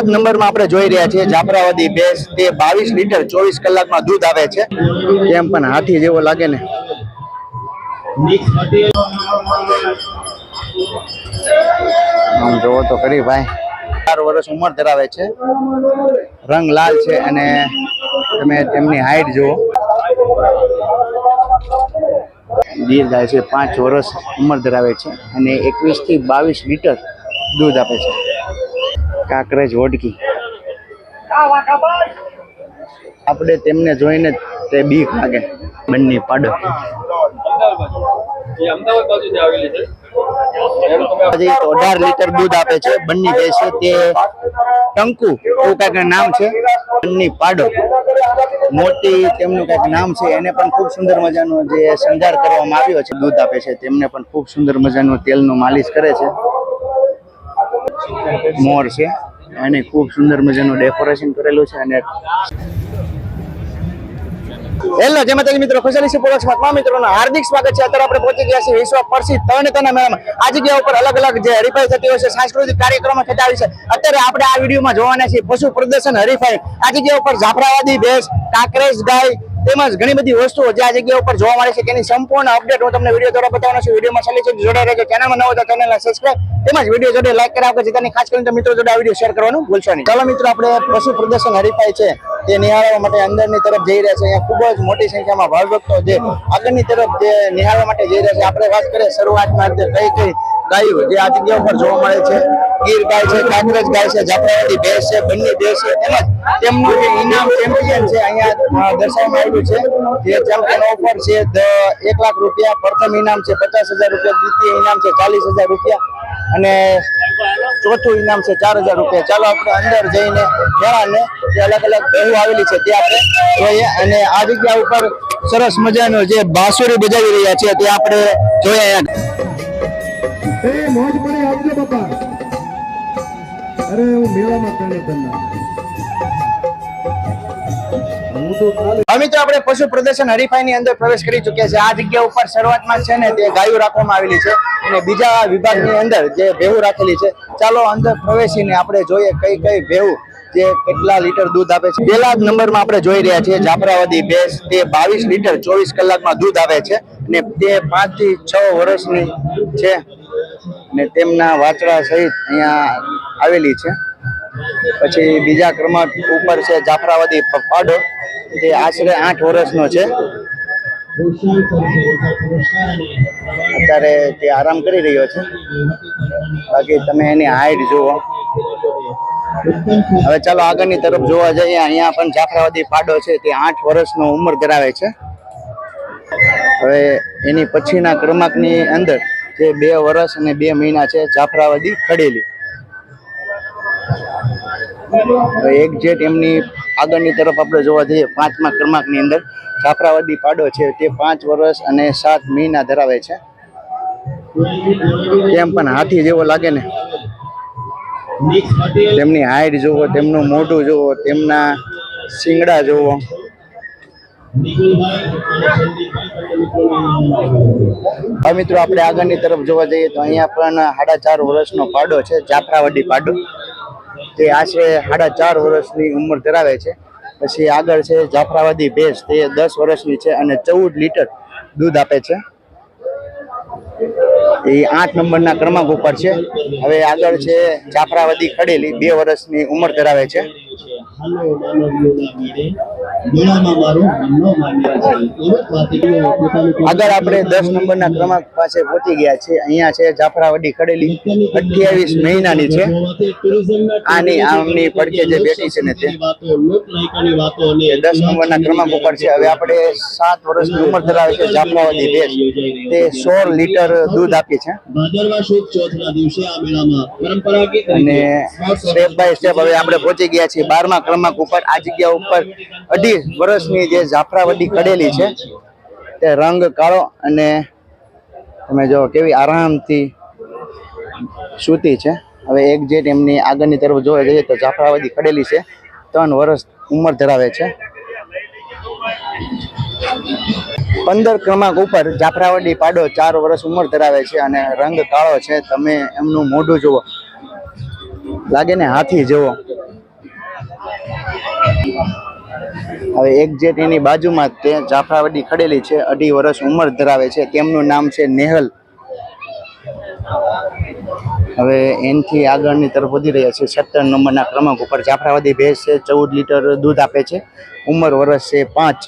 જ નંબરમાં આપણે જોઈ રહ્યા છીએ જાફરાવાદી ભેંસ તે બાવીસ લીટર ચોવીસ કલાકમાં દૂધ આવે છે. તેમ પણ હાથી જેવો લાગે ને? આમ જોવો તો કરી ભાઈ. ચાર વર્ષ ઉંમર ધરાવે છે. રંગ લાલ છે અને તમે તેમની હાઈટ જુઓ. ગીર ગાય છે પાંચ વર્ષ ઉંમર ધરાવે છે અને એકવીસથી બાવીસ લીટર દૂધ આપે છે. કાંકરેજ વોડકી. આપણે તેમને જોઈને તે બીક લાગે. બંને પાડો અઢાર લીટર દૂધ આપે છે. બંને ભેંસ તે ટંકુ, એવું કંઈક નામ છે. બંને પાડો મોટી તેમનું કાંઈક નામ છે. એને પણ ખૂબ સુંદર મજાનો જે શણગાર કરવામાં આવ્યો છે. દૂધ આપે છે. તેમને પણ ખૂબ સુંદર મજાનું તેલનું માલિશ કરે છે. મોર છે. અને ખૂબ સુંદર મજાનું ડેકોરેશન કરેલું છે અને હેલો, જય માતાજી મિત્રો, ખુશાલી છે માં મિત્રોનું હાર્દિક સ્વાગત છે. અત્યારે આપણે પહોંચી ગયા છીએ વિશ્વ પ્રસિદ્ધ તરણેતરના મેળામાં. આ જગ્યા ઉપર અલગ અલગ જે હરીફાઈ થતી હોય છે, સાંસ્કૃતિક કાર્યક્રમો થતા હોય છે. અત્યારે આપણે આ વિડીયોમાં જોવાના છીએ પશુ પ્રદર્શન હરીફાઈ. આ જગ્યા ઉપર જાફરાવાદી ભેંસ, કાંકરેજ, ગાય તેમજ ઘણી બધી વસ્તુઓ જે આ જગ્યા ઉપર જોવા મળે છે. તેની સંપૂર્ણ અપડેટ હું તમને વીડિયો દ્વારા બતાવવાનો છું. વિડીયોમાં છેલ્લી છે જોડાઈ રહેજો. ચેનલમાં નવો તો ચેનલને સબસ્ક્રાઇબ તેમજ વીડિયો જોડે લાઈક કરાવો કે જેતાની ખાસ કરીને મિત્રો જોડે આ વીડિયો શેર કરવાનું ભૂલશો નહીં. ચાલો મિત્રો, આપણે પશુ પ્રદર્શન હરીફાઈ છે, તે નિહાળવા માટે અંદરની તરફ જઈ રહ્યા છે. અહીંયા ખૂબ જ મોટી સંખ્યામાં ભાવભક્તો જે આગળની તરફ જે નિહાળવા માટે જઈ રહ્યા છે. આપણે વાત કરીએ શરૂઆતમાં કઈ કઈ ગાયો જે આ જગ્યા ઉપર જોવા મળે છે, ગીર ગાય છે, કાંકરેજ ગાય છે જાફરાવાદી ભેંસ છે, બંને ભેંસ છે તેમજ તેમનું જે ઇનામ ચેમ્પિયન છે અહીંયા દર્શાવવામાં આવ્યું છે. જે ચેમ્પિયન ઓફર છે એક લાખ રૂપિયા પ્રથમ ઇનામ છે, પચાસ હજાર રૂપિયા દ્વિતીય ઇનામ છે, ચાલીસ હજાર રૂપિયા અને ચોથું ઇનામ છે ચાર હજાર રૂપિયા. ચાલો આપણે અંદર જઈને મેળાને અલગ અલગ બહુ આવેલી છે તે આપણે જોઈએ. અને આ જગ્યા ઉપર સરસ મજાનો જે બાંસુરી બજાવી રહ્યા છે તે આપણે અહીંયા. મોજ અરે હું મેળામાં હવે મિત્રો આપણે પશુ પ્રદર્શન હરીફાઈ ની અંદર પ્રવેશ કરી ચુક્યા છે. આ જગ્યા ઉપર શરૂઆતમાં છે ને તે ગાયો રાખવામાં આવેલી છે અને બીજા વિભાગની અંદર જે ભેવું રાખેલી છે. ચાલો અંદર પ્રવેશીને આપણે જોઈએ કઈ કઈ ભેવું જે કેટલા લીટર દૂધ આપે છે. પહેલા નંબરમાં આપણે જોઈ રહ્યા છીએ જાફરાવાદી ભેંસ. તે બાવીસ લીટર ચોવીસ કલાકમાં દૂધ આપે છે અને તે પાંચથી છ વર્ષની છે ને તેમના વાછડા સહિત અહીંયા આવેલી છે. પછી બીજા ક્રમાંક ઉપર છે જાફરાવાદી પાડો તે આશરે આઠ વર્ષનો છે. અત્યારે તે આરામ કરી રહ્યો છે. બાકી તમે એની હાઈટ જુઓ. હવે ચાલો આગળની તરફ જોવા જઈએ. અહીંયા પણ જાફરાવાદી પાડો છે. તે આઠ વર્ષનો ઉંમર ધરાવે છે. હવે એની પછીના ક્રમાંકની અંદર જે બે વર્ષ અને બે મહિના છે જાફરાવાદી ખડેલી. એક્ઝેટ એમની આગળની તરફ આપણે જોવા જઈએ, પાંચમા ક્રમાંકની અંદર જાફરાવાદી પાડો છે, તે પાંચ વર્ષ અને સાત મહિના ધરાવે છે. કેમ પણ હાથી જેવો લાગે ને? તેમની હાઈટ જુઓ તેમનું મોઢું જુઓ તેમના શિંગડા જુઓ હવે મિત્રો, આપણે આગળની તરફ જોવા જઈએ તો અહીંયા પણ સાડા ચાર વર્ષનો પાડો છે જાફરાવાડી પાડો. તે આશરે સાડા ચાર વર્ષની ઉંમર ધરાવે છે. પછી આગળ છે જાફરાવાદી ભેંસ, તે દસ વર્ષની છે અને ચૌદ લીટર દૂધ આપે છે. એ આઠ નંબરના ક્રમાંક ઉપર છે. હવે આગળ છે જાફરાવાદી ખડેલી, બે વર્ષની ઉંમર ધરાવે છે. આગળ આપણે દસ નંબરના ક્રમાંક પાસે પહોંચી ગયા છે. અહીંયા છે જાફરાવડી ખડેલી અઠ્યાવીસ મહિનાની છે. આની આમની પડકે જે બેઠી છે ને તે. દસ નંબરના ક્રમાંક ઉપર છે. હવે આપણે સાત વર્ષની ઉંમર ધરાવે છે જાફરાવડી ભેંસ. તે સોળ લીટર દૂધ આપે છે. અને સ્ટેપ બાય સ્ટેપ હવે આપણે પહોંચી ગયા છીએ. બારમા ક્રમાંક ઉપર આ જગ્યા ઉપર અઢી વર્ષની જે જાફરાવડી કડેલી છે, તે રંગ કાળો અને તમે જો કેવી આરામથી સૂતી છે. હવે એક જેટ એમની આગળની તરફ જોવા જઈએ તો જાફરાવડી કડેલી છે, ત્રણ વર્ષ ઉંમર ધરાવે છે. પંદર ક્રમાંક ઉપર જાફરાવડી પાડો ચાર વર્ષ ઉંમર ધરાવે છે અને રંગ કાળો છે, તમે એમનું મોઢું જુઓ. લાગે ને હાથી જેવો. હવે એક જેટ એની બાજુમાં તે જાફરાવડી ખડેલી છે, અઢી વર્ષ ઉંમર ધરાવે છે. તેમનું નામ છે નેહલ. હવે એનથી આગળની તરફ વધી રહ્યા છે. સત્તર નંબરના ક્રમાંક ઉપર જાફરાવાદી ભેંસ છે ચૌદ લીટર દૂધ આપે છે. ઉંમર વર્ષ છે પાંચ.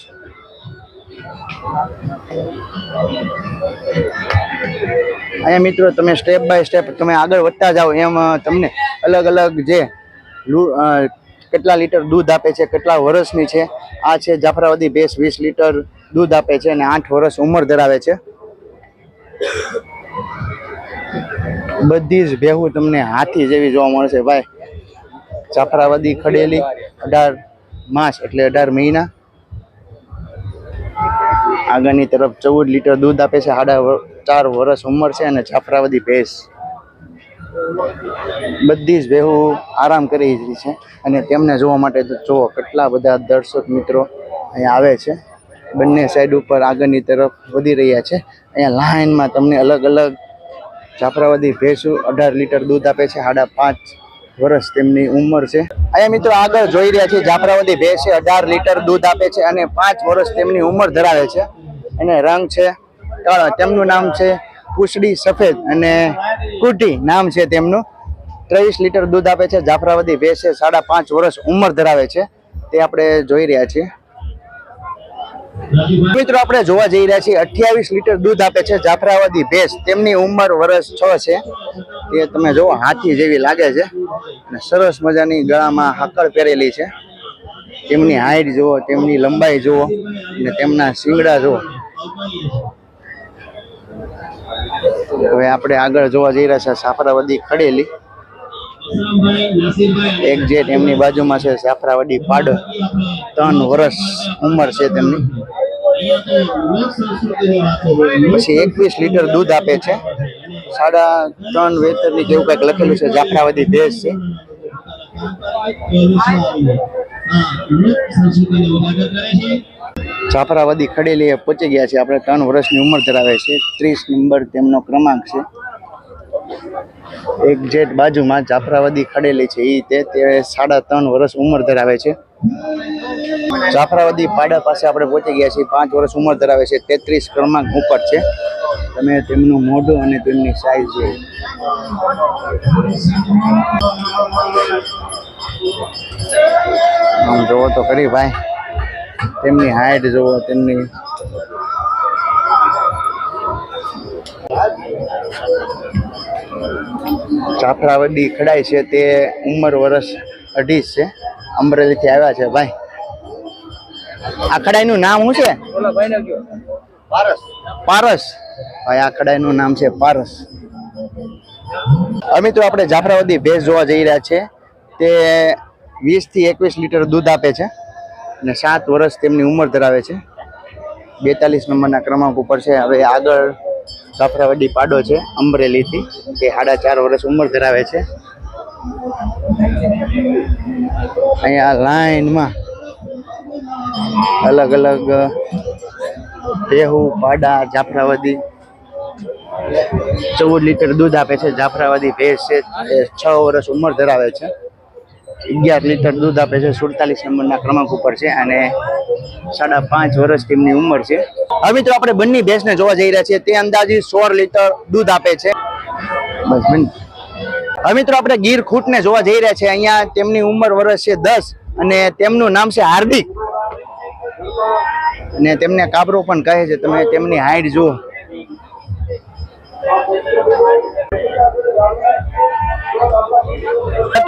અહીંયા મિત્રો, તમે સ્ટેપ બાય સ્ટેપ તમે આગળ વધતા જાઓ એમ તમને અલગ અલગ જે કેટલા લીટર દૂધ આપે છે, કેટલા વર્ષની છે, આ છે જાફરાવાદી ભેંસ વીસ લીટર દૂધ આપે છે અને આઠ વર્ષ ઉંમર ધરાવે છે. બધી જ ભેહું તમને હાથી જેવી જોવા મળશે ભાઈ. જાફરાવાદી ખડેલી, અઢાર માસ એટલે અઢાર મહિના. આગળની તરફ ચૌદ લીટર દૂધ આપે છે સાડા ચાર વર્ષ ઉંમર છે અને જાફરાવાદી ભેંસ બધી જ ભેહું આરામ કરી રહી છે અને તેમને જોવા માટે જુઓ કેટલા બધા દર્શક મિત્રો અહીંયા આવે છે. બંને સાઈડ ઉપર આગળની તરફ વધી રહ્યા છે. અહીંયા લાઇનમાં તમને અલગ અલગ જાફરાવાદી ભેંસુ અઢાર લીટર દૂધ આપે છે. સાડા પાંચ વર્ષ તેમની ઉંમર છે. અહીંયા મિત્રો આગળ જોઈ રહ્યા છે જાફરાવાદી ભેંસ અઢાર લીટર દૂધ આપે છે અને પાંચ વર્ષ તેમની ઉંમર ધરાવે છે. અને રંગ છે તેમનું નામ છે પૂછડી સફેદ અને કુટી નામ છે તેમનું. ત્રેવીસ લીટર દૂધ આપે છે. જાફરાવાદી ભેંસ છે સાડા પાંચ વર્ષ ઉંમર ધરાવે છે. તે આપણે જોઈ રહ્યા છીએ. મિત્રો, આપણે જોવા જઈ રહ્યા છીએ. અઠ્યાવીસ લીટર દૂધ આપે છે જાફરાવાદી ભેંસ. તેમની ઉંમર વર્ષ છ છે. તે તમે જુઓ, હાથી જેવી લાગે છે. અને સરસ મજાની ગળામાં હાકળ પહેરેલી છે. તેમની હાઈટ જુઓ, તેમની લંબાઈ જુઓ અને તેમના શિંગડા જુઓ. હવે આપણે આગળ જોવા જઈ રહ્યા છે સાફરાવાદી ખડેલી. એક જેટ એમની બાજુમાં છે સાફરાવાડી પાડ. ત્રણ વર્ષ ઉંમર છે તેમની. પછી એકવીસ લીટર દૂધ આપે છે. સાડા ત્રણ વેતરની જેવું કંઈક લખેલું છે જાફરાવાદી ભેંસ છે. સંસ્કૃતિને કરે છે. જાફરાવાદી ખડેલી પહોંચી ગયા છે. આપણે ત્રણ વર્ષની ઉંમર ધરાવે છે. ત્રીસ નંબર તેમનો ક્રમાંક છે. એક જેટ બાજુમાં જાફરાવાદી ખડેલી છે. એ તે તે સાડા ત્રણ વર્ષ ઉંમર ધરાવે છે. જાફરાવાદી પાડા પાસે આપણે પહોંચી ગયા છીએ. પાંચ વર્ષ ઉંમર ધરાવે છે. તેત્રીસ ક્રમાંક ઉપર છે. તમે તેમનું મોઢું અને તેમની સાઈઝ જોઈ આમ જોવો તો ખરી ભાઈ. તેમની હાઈટ જુઓ તેમની જાફરાવડી ખડાઈ છે તે ઉંમર વર્ષ અઢીસ છે. અમરેલીથી આવ્યા છે ભાઈ. આ ખડાઈનું નામ શું છે? પારસ. ભાઈ આ ખડાઈનું નામ છે પારસ. તો આપણે જાફરાવદી ભેંસ જોવા જઈ રહ્યા છે. તે વીસથી એકવીસ લીટર દૂધ આપે છે. અને સાત વર્ષ તેમની ઉંમર ધરાવે છે. બેતાલીસ નંબરના ક્રમાંક ઉપર છે. હવે આગળ જાફરાવડી પાડો છે, અમરેલીથી તે સાડા ચાર વર્ષ ઉંમર ધરાવે છે. અહીંયા લાઈનમાં અલગ અલગ રેહુ પાડા જાફરાવદી ચૌદ લીટર દૂધ આપે છે. જાફરાવાદી ભેંસ છે છ વર્ષ ઉંમર ધરાવે છે. અગિયાર લીટર દૂધ આપે છે, સુડતાલીસ નંબરના ક્રમાંક ઉપર છે અને સાડા પાંચ વર્ષ તેમની ઉંમર છે. હવે મિત્રો આપણે બંને ભેંસને જોવા જઈ રહ્યા છીએ, તે અંદાજે સોળ લીટર દૂધ આપે છે. બસ બન. મિત્રો આપણે ગીર ખૂટને જોવા જઈ રહ્યા છીએ, અહીંયા તેમની ઉંમર વર્ષ છે દસ અને તેમનું નામ છે હાર્દિક. અને તેમને કાબરો પણ કહે છે, તમે તેમની હાઈટ જુઓ.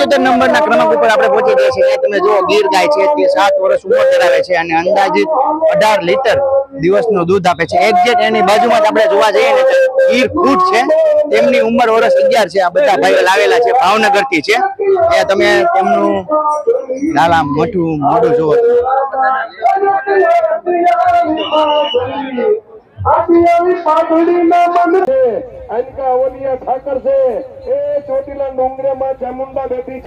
સત્યોતેર નંબરના ક્રમાંક ઉપર આપણે પહોંચી ગયા છીએ. તમે જુઓ, ગીર ગાય છે, તે સાત વર્ષ ઉંમર ધરાવે છે અને અંદાજિત અઢાર લીટર દિવસનું દૂધ આપે છે. એક્ઝેક્ટ એની બાજુમાં આપણે જોવા જઈએ ને ગીર ફૂટ છે. તેમની ઉંમર વર્ષ અગિયાર છે. આ બધા ભાઈઓ લાવેલા છે ભાવનગરથી છે. એ તમે તેમનું લાલા મોટું મોઢું જુઓ. અનકા ઓલિયા ઠાકર છે. એ ચોટીલા ડુંગરેમાં ચામુંડા બેઠી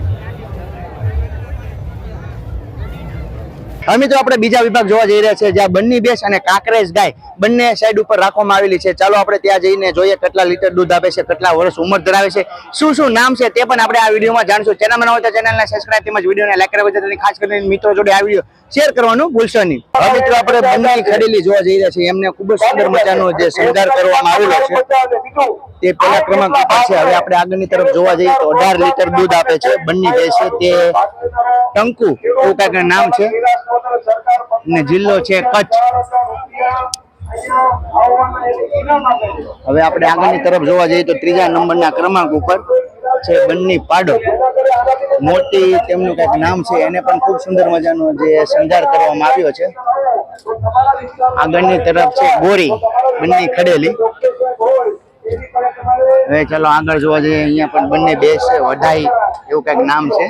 મિત્રો આપણે બીજા વિભાગ જોવા જઈ રહ્યા છે જ્યાં બંની બેસ અને કાંકરેજ ગાય બંને સાઈડ ઉપર રાખવામાં આવેલી છે. ચાલો આપણે ત્યાં જઈને જોઈએ કેટલા લીટર દૂધ આપે છે કેટલા વર્ષ ઉંમર ધરાવે છે શું શું નામ છે તે પણ આપણે આ વિડીયોમાં જાણશું. ચેનલમાં ન હોય તો ચેનલને સબસ્ક્રાઈબ તેમજ વિડીયોને લાઈક કરવા ખાસ કરીને મિત્રો જોડે આ વીડિયો શેર કરવાનું ભૂલશો નહીં. હવે મિત્રો, આપણે બંને ખરીલી જોવા જઈ રહ્યા છીએ. એમને ખૂબ જ સુંદર મજાનો જે શણગાર કરવામાં આવેલો છે, તે પહેલા ક્રમાંક ઉપર છે. હવે આપણે આગળની તરફ જોવા જઈએ તો અઢાર લીટર દૂધ આપે છે, બંને ભેંસ છે તે ટંકુ, એવું કાંઈક નામ છે. ને જિલ્લો છે કચ્છ. હવે આપણે આગળની તરફ જોવા જઈએ તો ત્રીજા નંબરના ક્રમાંક ઉપર છે બંની પાડો. મોટી તેમનું કંઈક નામ છે, એને પણ ખૂબ સુંદર મજાનો જે શણગાર કરવામાં આવ્યો છે. આગળની તરફ છે ગોરી, બંને ખડેલી. હવે ચાલો આગળ જોવા જઈએ, અહીંયા પણ બંને બે છે વઢાઈ એવું કંઈક નામ છે.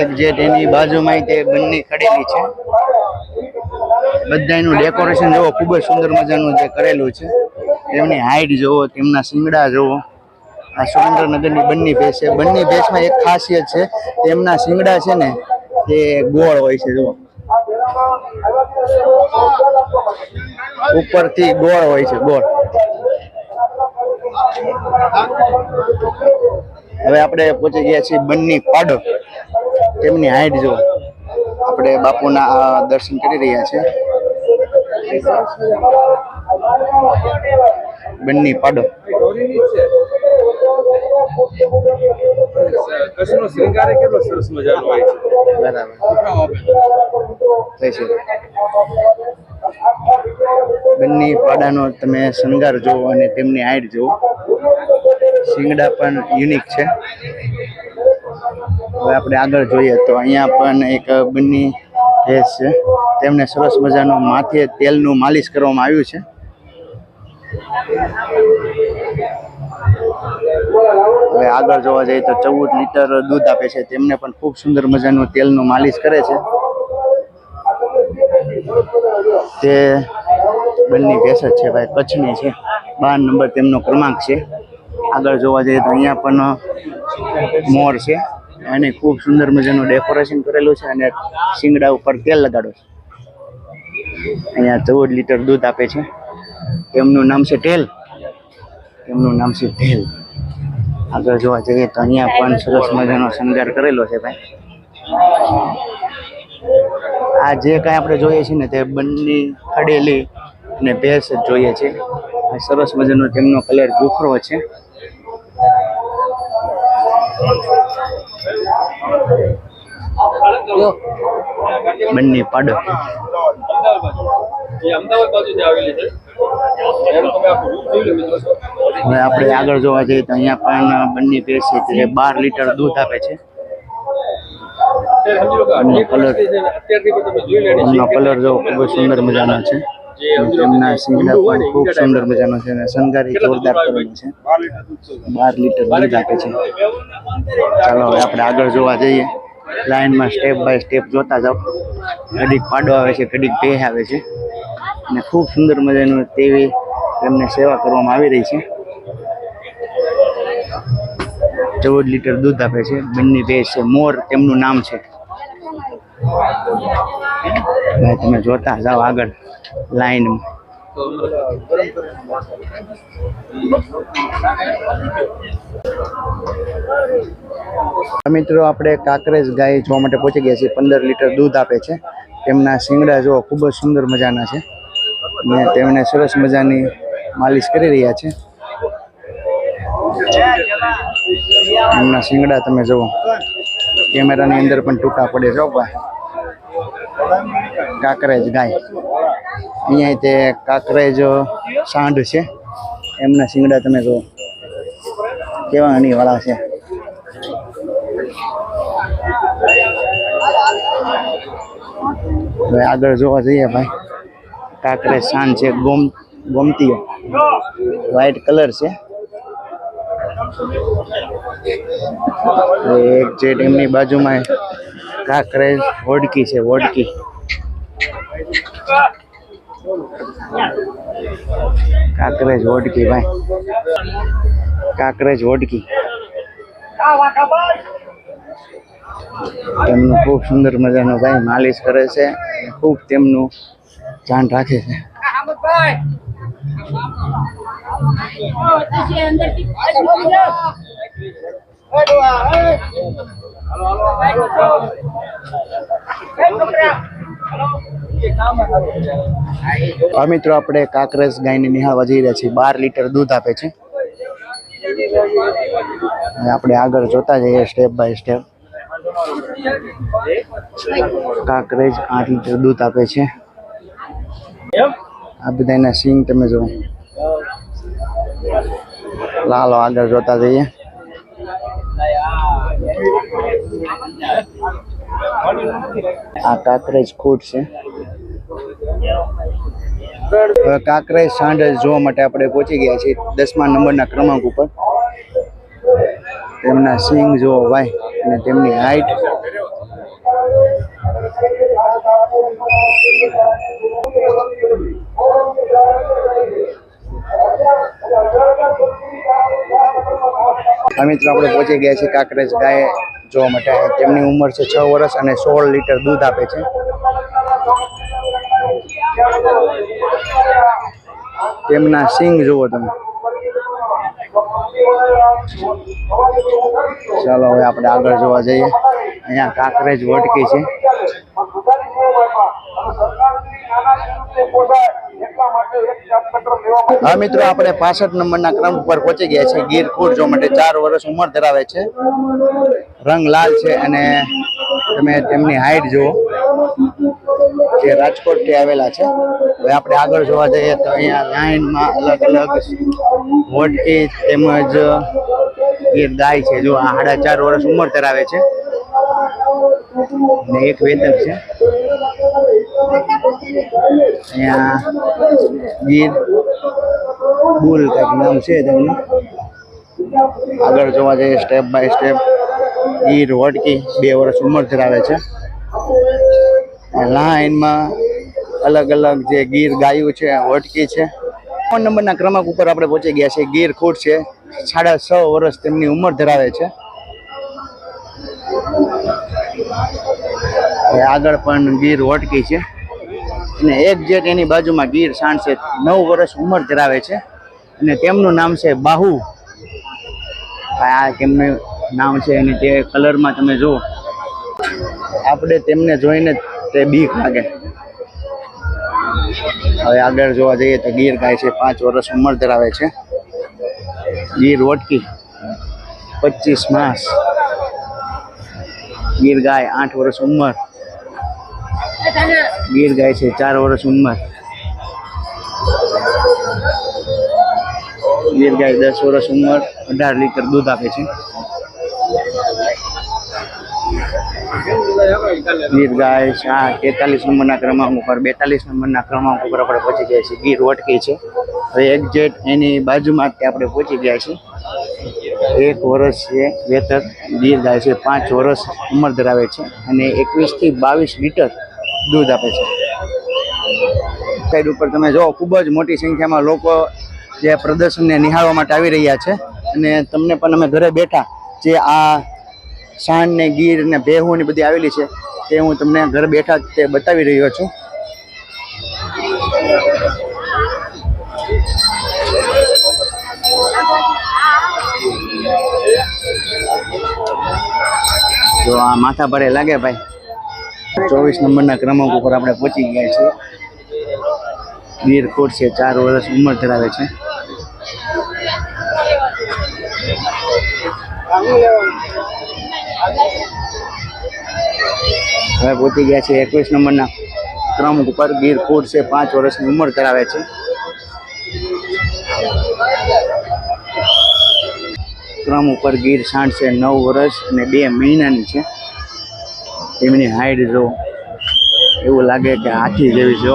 એક જે તેની બાજુમાં તે બંને ખડેલી છે. બધાનું ડેકોરેશન જોવો, ખૂબ જ સુંદર મજાનું જે કરેલું છે. તેમની હાઈટ જોવો, તેમના શિંગડા જોવો. આ સુરેન્દ્રનગરની બંની ભેંસ છે. બંની ભેંસમાં એક ખાસિયત છે તેમના શિંગડા છે ને તે ગોળ હોય છે, જુઓ. ઉપરથી ગોળ હોય છે, ગોળ. હવે આપણે પહોંચી ગયા છીએ બંની પાડો. તેમની હાઈટ જો આપણે બાપુના દર્શન કરી રહ્યા છે. બંની પાડો. કચ્છનો શૃંગાર કેટલો સરસ મજાનો હોય છે? બરાબર. બંને પાડાનો તમે શણગાર જુઓ અને તેમની આઈડ જુઓ શિંગડા પણ યુનિક છે. હવે આપણે આગળ જોઈએ તો અહીંયા પણ એક બંની ભેંસ છે. તેમને સરસ મજાનું માથે તેલનું માલિશ કરવામાં આવ્યું છે. હવે આગળ જોવા જઈએ તો ચૌદ લીટર દૂધ આપે છે. તેમને પણ ખૂબ સુંદર મજાનું તેલનું માલિશ કરે છે. તે બંને ભેંસ જ છે ભાઈ, કચ્છની છે. બાર નંબર તેમનો ક્રમાંક છે. આગળ જોવા જઈએ તો અહીંયા પણ મોર છે. અને ખૂબ સુંદર મજાનું ડેકોરેશન કરેલું છે અને શિંગડા ઉપર તેલ લગાડો છે. અહીંયા ચૌદ લીટર દૂધ આપે છે. તેમનું નામ છે ટેલ તેમનું નામ છે ઢેલ. આગળ જોવા જઈએ તો અહીંયા પણ સરસ મજાનો શણગાર કરેલો છે ભાઈ. આ જે કાંઈ આપણે જોઈએ છીએ ને તે બંને ખડેલી અને ભેંસ જ જોઈએ છે સરસ મજાનો તેમનો કલર ભૂખરો છે. બંને પાડો. અમદાવાદ બાજુ આવેલી છે. હવે આપણે આગળ જોવા જઈએ તો અહીંયા પણ બંને ભેંસ છે તે બાર લીટર દૂધ આપે છે. એમનો કલર જો ખૂબ જ સુંદર મજાનો છે. તેમના શિંગડા પણ ખૂબ સુંદર મજાનો છે અને શણગારી જોરદાર કરેલું છે. બાર લીટર દૂધ આપે છે. ચાલો હવે આપણે આગળ જોવા જઈએ. લાઇનમાં સ્ટેપ બાય સ્ટેપ જોતા જાઓ. ઘડીક પાડો આવે છે ઘડીક બે આવે છે. અને ખૂબ સુંદર મજાનું તેવી તેમને સેવા કરવામાં આવી રહી છે. ચૌદ લીટર દૂધ આપે છે. બંને ભેંસ છે. મોર તેમનું નામ છે. તમે જોતા જાઓ આગળ લાઈન. મિત્રો, આપણે કાંકરેજ ગાય જોવા માટે પહોંચી ગયા છીએ. પંદર લીટર દૂધ આપે છે. તેમના શિંગડા જો ખૂબ જ સુંદર મજાના છે. ને તેમને સરસ મજાની માલિશ કરી રહ્યા છે. એમના શિંગડા તમે જુઓ. કેમેરાની અંદર પણ ટૂંકા પડે ભાઈ કાંકરેજ ગાય. અહીંયા તે કાંકરેજ સાંઢ છે. એમના શિંગડા તમે જુઓ. કેવા અણીવાળા છે. હવે આગળ જોવા જઈએ ભાઈ. કાંકરેજ શાન છે, ગોમ, ગોમતીઓ. વ્હાઈટ કલર છે. એક જે એમની બાજુમાં કાકરે વોડકી છે વોડકી કાકરેજ વોડકી ભાઈ. કાકરેજ વોડકી તેમનું ખૂબ સુંદર મજાનો ભાઈ માલિશ કરે છે. ખૂબ તેમનું ધ્યાન રાખે છે. આ મિત્રો, આપણે કાકરેજ ગાયને નિહાળવા જઈ રહ્યા છીએ. બાર લીટર દૂધ આપે છે. આપણે આગળ જોતા જઈએ સ્ટેપ બાય સ્ટેપ કાકરેજ આઠ લીટર દૂધ આપે છે. આ બધા એના સિંગ તમે જુઓ. લાલો આગળ જોતા જઈએ. આ કાકરેજ ખૂટ છે. કાકરેજ સાંડ જોવા માટે આપણે પહોંચી ગયા છીએ દસમા નંબરના ક્રમાંક ઉપર. તેમના સિંગ જોવો ભાઈ, અને તેમની હાઈટ મિત્રો આપણે પહોંચી ગયા છીએ કાકરેજ ગાય જોવા માટે. તેમની ઉંમર છે છ વર્ષ અને સોળ લીટર દૂધ આપે છે. તેમના સિંગ જુઓ તમે. ચાલો હવે આપણે આગળ જોવા જઈએ. અહીંયા કાંકરેજ વટકી છે. હા, મિત્રો, આપણે પાસઠ નંબરના ક્રમ ઉપર પહોંચી ગયા છે ગીર ખોડ જોવા માટે ચાર વર્ષ ઉંમર ધરાવે છે. રંગ લાલ છે અને તમે તેમની હાઈટ જુઓ. જે રાજકોટથી આવેલા છે. હવે આપણે આગળ જોવા જઈએ તો અહીંયા લાઈનમાં અલગ અલગ વોટકી તેમજ ગીર ગાય છે. જો આ સાડા ચાર વર્ષ ઉંમર ધરાવે છે. ને એક વેતક છે. અહીંયા ગીર બુલ કંઈક નામ છે તેમનું. આગળ જોવા જઈએ સ્ટેપ બાય સ્ટેપ ગીર વટકી બે વર્ષ ઉંમર ધરાવે છે. લાઇનમાં અલગ અલગ જે ગીર ગાયું છે વટકી છે. ફોન નંબરના ક્રમાંક ઉપર આપણે પહોંચી ગયા છે ગીર ખૂટ છે. સાડા છ વર્ષ તેમની ઉંમર ધરાવે છે. આગળ પણ ગીર વટકી છે. અને એક જેટ એની બાજુમાં ગીર સાંડ છે નવ વર્ષ ઉંમર ધરાવે છે. અને તેમનું નામ છે બાહુ. આ તેમનું નામ છે અને તે કલરમાં તમે જુઓ. આપણે તેમને જોઈને તે બીક લાગે. હવે આગળ જોવા જઈએ તો ગીર ગાય છે, પાંચ વર્ષ ઉંમર ધરાવે છે. ગીર વટકી, પચીસ માસ. ગીર ગાય આઠ વર્ષ ઉંમર. ગીર ગાય છે, ચાર વર્ષ ઉંમર. ગીર ગાય દસ વર્ષ ઉંમર, અઢાર લીટર દૂધ આપે છે. ગીર ગાય આ તેતાલીસ નંબરના ક્રમાંક ઉપર, બેતાલીસ નંબરના ક્રમાંક ઉપર આપણે પહોંચી ગયા છીએ. ગીર વટકી છે. હવે એક્ઝેક્ટ એની બાજુમાં જ આપણે પહોંચી ગયા છીએ. એક વર્ષ છે વેતર, ગીર ગાય છે, પાંચ વર્ષ ઉંમર ધરાવે છે અને એકવીસથી બાવીસ લીટર દૂધ આપે છે. સાઈડ ઉપર તમે જો ખૂબ જ મોટી સંખ્યામાં લોકો જે પ્રદર્શનને નિહાળવા માટે આવી રહ્યા છે. અને તમને પણ અમે ઘરે બેઠા જે આ શાન ને ગીર ને ભેહું ને બધી આવેલી છે, તે હું તમને ઘરે બેઠા તે બતાવી રહ્યો છું. જો આ માથા ભારે લાગે ભાઈ. ચોવીસ નંબરના ક્રમાંક ઉપર આપણે પહોંચી ગયા છીએ. ગીર કોટ છે, ચાર વર્ષ ઉંમર ધરાવે છે. હવે પહોંચી ગયા છે એકવીસ નંબરના ક્રમાંક ઉપર. ગીર કોટ છે, પાંચ વર્ષની ઉંમર ધરાવે છે. ક્રમ ઉપર ગીર સાંઠ છે, નવ વર્ષ અને બે મહિનાની છે. તેમની હાઈટ જો એવું લાગે કે હાથી જેવી છે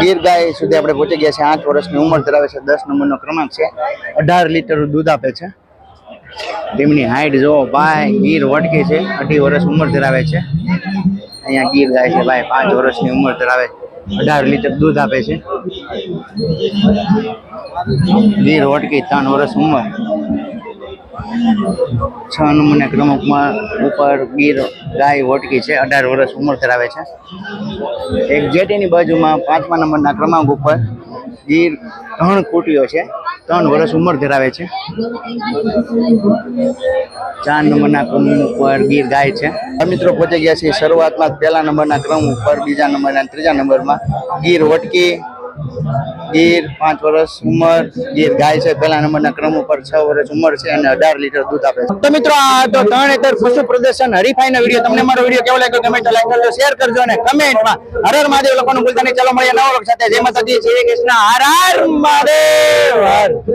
ગીર ગાય સુધી આપણે પહોંચી ગયા છે આઠ વર્ષની ઉંમર ધરાવે છે. દસ નંબરનો ક્રમાંક છે. અઢાર લીટર દૂધ આપે છે. તેમની હાઈટ જો ભાઈ ગીર વટકી છે. અઢી વર્ષ ઉંમર ધરાવે છે. અહીંયા ગીર ગાય છે ભાઈ. પાંચ વર્ષની ઉંમર ધરાવે. અઢાર લીટર દૂધ આપે છે. ગીર વટકી ત્રણ વર્ષ ઉંમર. છ નંબરના ક્રમાંકમાં ઉપર ગીર ગાય વોટકી છે, અઢાર વર્ષ ઉંમર ધરાવે છે. એક જેટીની બાજુમાં પાંચમા નંબરના ક્રમાંક ઉપર ગીર ત્રણ કુટીઓ છે, ત્રણ વર્ષ ઉંમર ધરાવે છે. ચાર નંબરના ક્રમ ઉપર ગીર ગાય છે. મિત્રો પહોંચી ગયા છે શરૂઆતમાં પહેલા નંબરના ક્રમ ઉપર, બીજા નંબરના ત્રીજા નંબરમાં ગીર વટકી ગીર, પાંચ વર્ષ ઉંમર, ગીર ગાય છે, પહેલા નંબરના ક્રમ ઉપર છ વર્ષ ઉંમર છે અને અઢાર લીટર દૂધ આપે છે. તો મિત્રો, આ તો ત્રણ એકર પશુ પ્રદર્શન. હરીફાઈનો વીડિયો. તમને મારો વીડિયો કેવો લાગ્યો કમેન્ટ લાઈક કરજો, શેર કરજો અને કમેન્ટમાં હર હર મહાદેવ લોકોનું ભૂલતા નહીં. ચાલો મળીએ નવા લોકો સાથે. જય માતાજી. જય કૃષ્ણ. હર મહાદેવ.